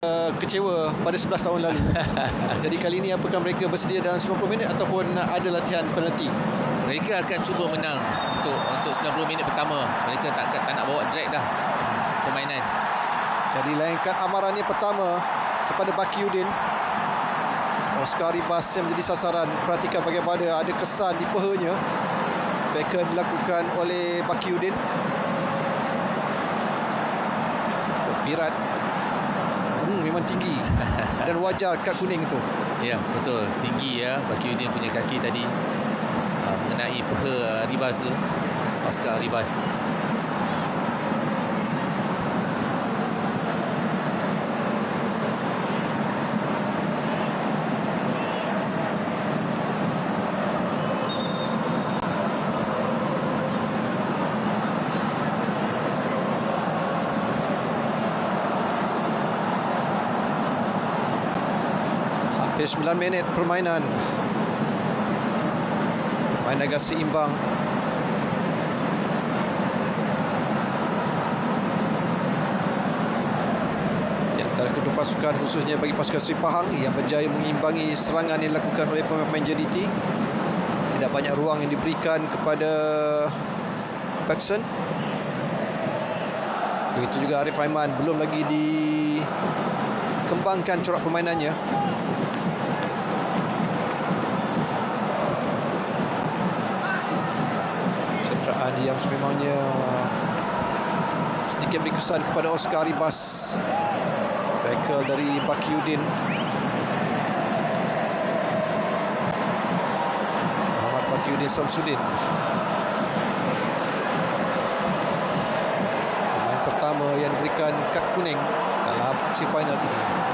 uh, kecewa pada 11 tahun lalu. Jadi kali ini apakah mereka bersedia dalam 90 minit ataupun ada latihan penalti? Mereka akan cuba menang untuk untuk 90 minit pertama. Mereka tak tak nak bawa drag dah permainan. Jadi layankan amarannya pertama kepada Bakiudin. Oscar Ribas yang menjadi sasaran. Perhatikan bagaimana ada kesan di pahanya. Tackle dilakukan oleh Bakiudin. Pirat. Memang tinggi. Dan wajar kad kuning itu. Ya, betul. Tinggi ya bagi dia punya kaki tadi uh, mengenai peha uh, Ribas tu. Oscar Ribas. Hampir 9 minit permainan. Permainan agak seimbang. Di antara kedua pasukan khususnya bagi pasukan Seri Pahang yang berjaya mengimbangi serangan yang dilakukan oleh pemain-pemain JDT. Tidak banyak ruang yang diberikan kepada Paxson. Begitu juga Arif Aiman belum lagi dikembangkan corak permainannya. Cederaan yang sememangnya sedikit beri kesan kepada Oscar Ribas tackle dari Bakiudin. Muhammad Bakiudin Samsudin. Pemain pertama yang diberikan kad kuning dalam aksi final ini